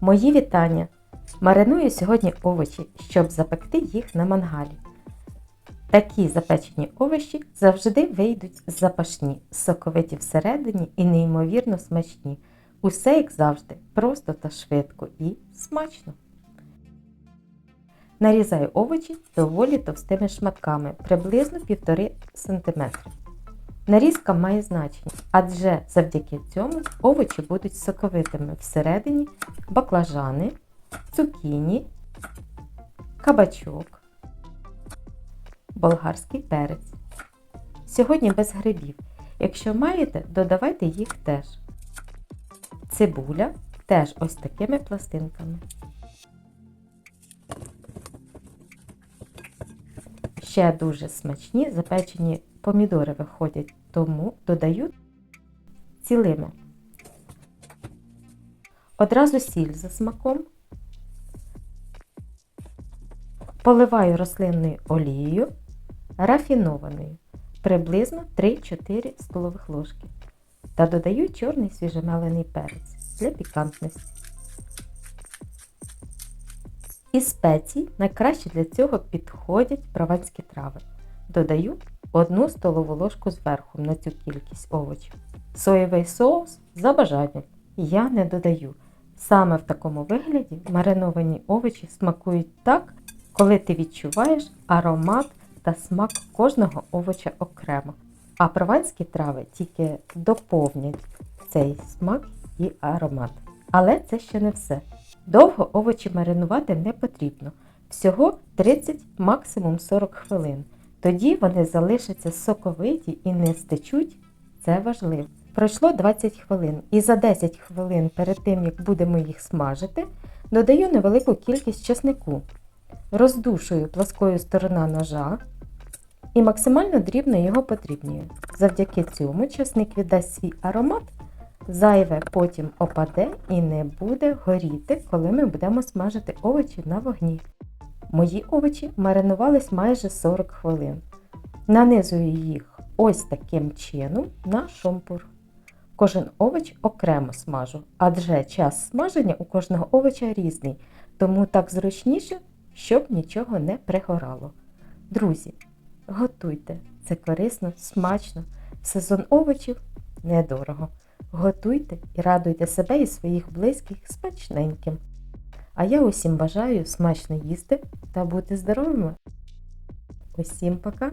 Мої вітання! Мариную сьогодні овочі, щоб запекти їх на мангалі. Такі запечені овочі завжди вийдуть запашні, соковиті всередині і неймовірно смачні. Усе, як завжди, просто та швидко і смачно. Нарізаю овочі доволі товстими шматками, приблизно 1,5 см. Нарізка має значення, адже завдяки цьому овочі будуть соковитими всередині баклажани, цукіні, кабачок, болгарський перець. Сьогодні без грибів. Якщо маєте, додавайте їх теж. Цибуля теж ось такими пластинками. Ще дуже смачні запечені помідори виходять, тому додаю цілими. Одразу сіль за смаком. Поливаю рослинною олією рафінованою приблизно 3-4 столових ложки та додаю чорний свіжемелений перець для пікантності. Із спецій найкраще для цього підходять прованські трави. Додаю 1 столову ложку зверху на цю кількість овочів. Соєвий соус за бажанням я не додаю. Саме в такому вигляді мариновані овочі смакують так, коли ти відчуваєш аромат та смак кожного овоча окремо. А прованські трави тільки доповнять цей смак і аромат. Але це ще не все. Довго овочі маринувати не потрібно. Всього 30, максимум 40 хвилин. Тоді вони залишаться соковиті і не стечуть. Це важливо. Пройшло 20 хвилин, і за 10 хвилин перед тим, як будемо їх смажити, додаю невелику кількість чеснику. Роздушую плоскою сторона ножа і максимально дрібно його подрібнюю. Завдяки цьому чесник віддасть свій аромат, зайве потім опаде і не буде горіти, коли ми будемо смажити овочі на вогні. Мої овочі маринувались майже 40 хвилин. Нанизую їх ось таким чином на шомпур. Кожен овоч окремо смажу, адже час смаження у кожного овоча різний, тому так зручніше, щоб нічого не пригорало. Друзі, готуйте, це корисно, смачно, сезон овочів недорого. Готуйте і радуйте себе і своїх близьких смачненьким. А я усім бажаю смачно їсти та бути здоровими. Усім пока!